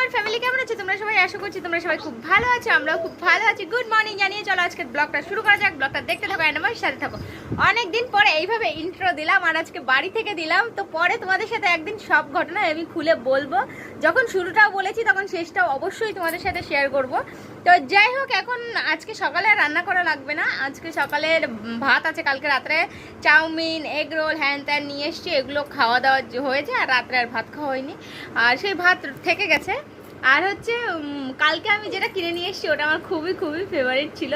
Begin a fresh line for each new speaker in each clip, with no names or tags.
আমার ফ্যামিলি কেমন আছে? তোমরা সবাই আশা করছি তোমরা সবাই খুব ভালো আছো, আমরাও খুব ভালো আছি। গুড মর্নিং জানিয়ে চলো আজকে ব্লগটা শুরু করা যাক। ব্লগটা দেখতে থাকো অ্যান্ড আমার সাথে থাকো। অনেক দিন পরে এইভাবে ইন্ট্রো দিলাম আর আজকে বাড়ি থেকে দিলাম। তো পরে তোমাদের সাথে একদিন সব ঘটনা আমি খুলে বলব। যখন শুরুটাও বলেছি, তখন শেষটাও অবশ্যই তোমাদের সাথে শেয়ার করব। তো যাই হোক, এখন আজকে সকালে রান্না করা লাগবে না। আজকে সকালের ভাত আছে, কালকে রাত্রে চাউমিন এগ রোল হ্যান ত্যান নিয়ে এসছি। এগুলো খাওয়া দাওয়া হয়েছে আর রাত্রে আর ভাত খাওয়া হয়নি। আর সেই ভাত থেকে গেছে। আর হচ্ছে কালকে আমি যেটা কিনে নিয়ে এসেছি, ওটা আমার খুবই খুবই ফেভারিট ছিল।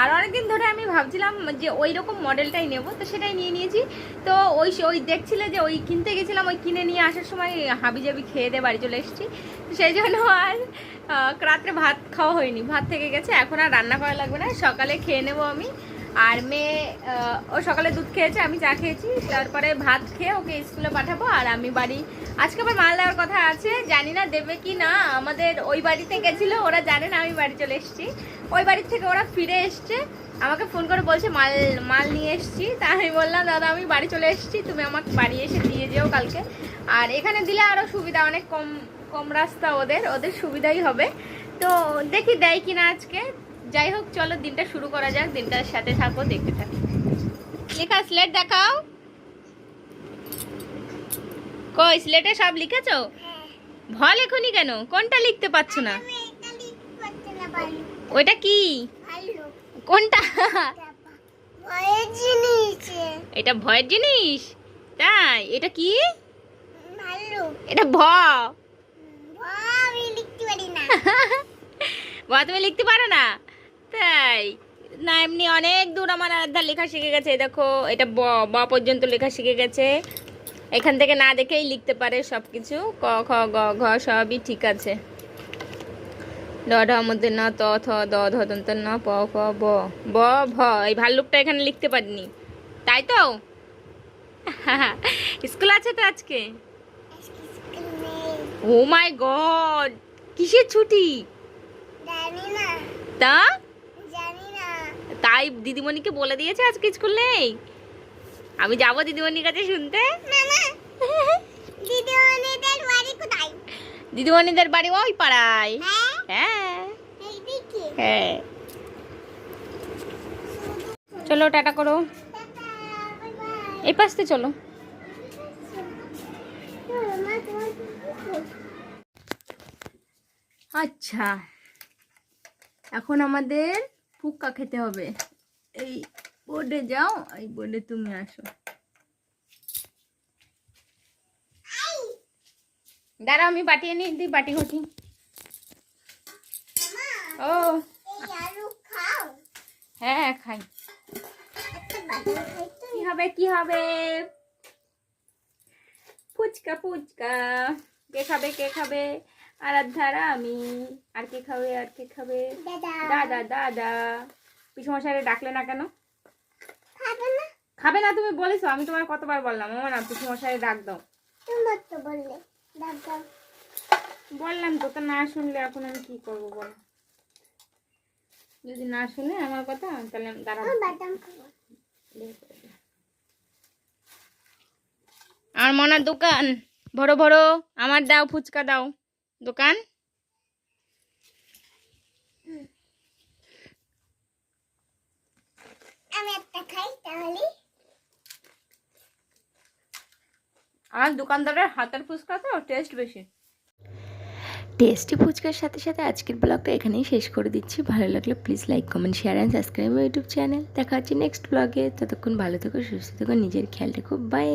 আর অনেকদিন ধরে আমি ভাবছিলাম যে ওই রকম মডেলটাই নেব, তো সেটাই নিয়ে নিয়েছি। তো ওই ওই দেখছিলে যে ওই কিনতে গেছিলাম, ওই কিনে নিয়ে আসার সময় হাবি জাবি খেয়ে দিয়ে বাড়ি চলে এসেছি। তো সেই জন্য আর রাত্রে ভাত খাওয়া হয়নি। ভাত থেকে গেছে, এখন আর রান্না করা লাগবে না। সকালে খেয়ে নেব আমি। আর মেয়ে ও সকালে দুধ খেয়েছে, আমি চা খেয়েছি। তারপরে ভাত খেয়ে ওকে স্কুলে পাঠাবো, আর আমি বাড়ি আজকে আবার মাল দেওয়ার কথা আছে, জানি না দেবে কি না। আমাদের ওই বাড়িতে গেছিল, ওরা জানে না আমি বাড়ি চলে এসেছি। ওই বাড়ির থেকে ওরা ফিরে এসছে, আমাকে ফোন করে বলছে, মাল মাল নিয়ে এসেছি। তা আমি বললাম, দাদা, আমি বাড়ি চলে এসেছি, তুমি আমাকে বাড়ি এসে দিয়ে যেও কালকে। আর এখানে দিলে আরও সুবিধা, অনেক কম কম রাস্তা ওদের ওদের সুবিধাই হবে। তো দেখি দেয় কিনা আজকে। যাই হোক, চলো, দিনটা শুরু করা যাক, দিনটার সাথে থাকো, দেখতে থাকো। লেখা স্লেট দেখাও। কই স্লেটে সব লিখেছো? ভ লেখনি কেন? কোনটা লিখতে পারছ না? ওইটা কি? কোনটা? এটা ভয়ের জিনিস? তাই? এটা কি? এটা ভ। ভ তুমি লিখতে পারো না? তাই? না এমনি অনেক দূর আমার আধা লেখা শিখে গেছে দেখো। এটা ব ব পর্যন্ত লেখা শিখে গেছে। এখান থেকে না দেখেই লিখতে পারে সব কিছু ক খ গ ঘ সবই ঠিক আছে। ড ঢ মধ্যে ন ত থ দ ধ দন্ত ন প ফ ব ব ভ এই ভাল্লুকটা এখানে লিখতে পারিনি। তাই তো? স্কুল আছে তো আজকে? Oh my god! কিসের ছুটি? তা? তাই দিদিমণিকে বলে দিয়েছে আজকে স্কুল নেই? আমি যাব দিদিমণির কাছে শুনতে? দিদিমণিদের বাড়ি ওই পাড়ায়। হ্যাঁ? হ্যাঁ। চলো টাটা করো। এই পাশতে চলো। আচ্ছা এখন আমাদের ফুক্কা খেতে হবে। এই বোর্ডে যাও এই বোর্ডে তুমি আসো। দাঁড়াও আমি বাটি এনে দিই বাটি ঘটি ও। হ্যাঁ খাই। কি হবে কি হবে? ফুচকা ফুচকা। কে খাবে কে খাবে? আরাধ্যারা আমি। আর কে খাবে আর কে খাবে? দাদা দাদা। পিসমশাইরে ডাকলে না কেন? খাবে না তুমি বলেছ, আমি তোমার কতবার বললাম। ও না পিসমশাইরে ডাক দাও ডাক দাও। বললাম তো তো না শুনলে এখন আমি কি করব বল। যদি না শুনে আমার কথা, তাহলে দাঁড়াবো। আর মনার দোকান বড় বড় আমার দাও, ফুচকা দাও। দোকান
আমি একটা খাই তাহলে
আমার দোকানদারের হাতের ফুচকা তো টেস্ট বেশি।
টেস্টি ফুচকার সাথে সাথে আজকের ব্লগটা এখানেই শেষ করে দিচ্ছি। ভালো লাগলে please like comment share and subscribe YouTube channel দেখা হচ্ছে নেক্সট ব্লগে ততক্ষণ ভালো থেকো, সুস্থ থেকো, নিজের খেয়াল রেখো। বাই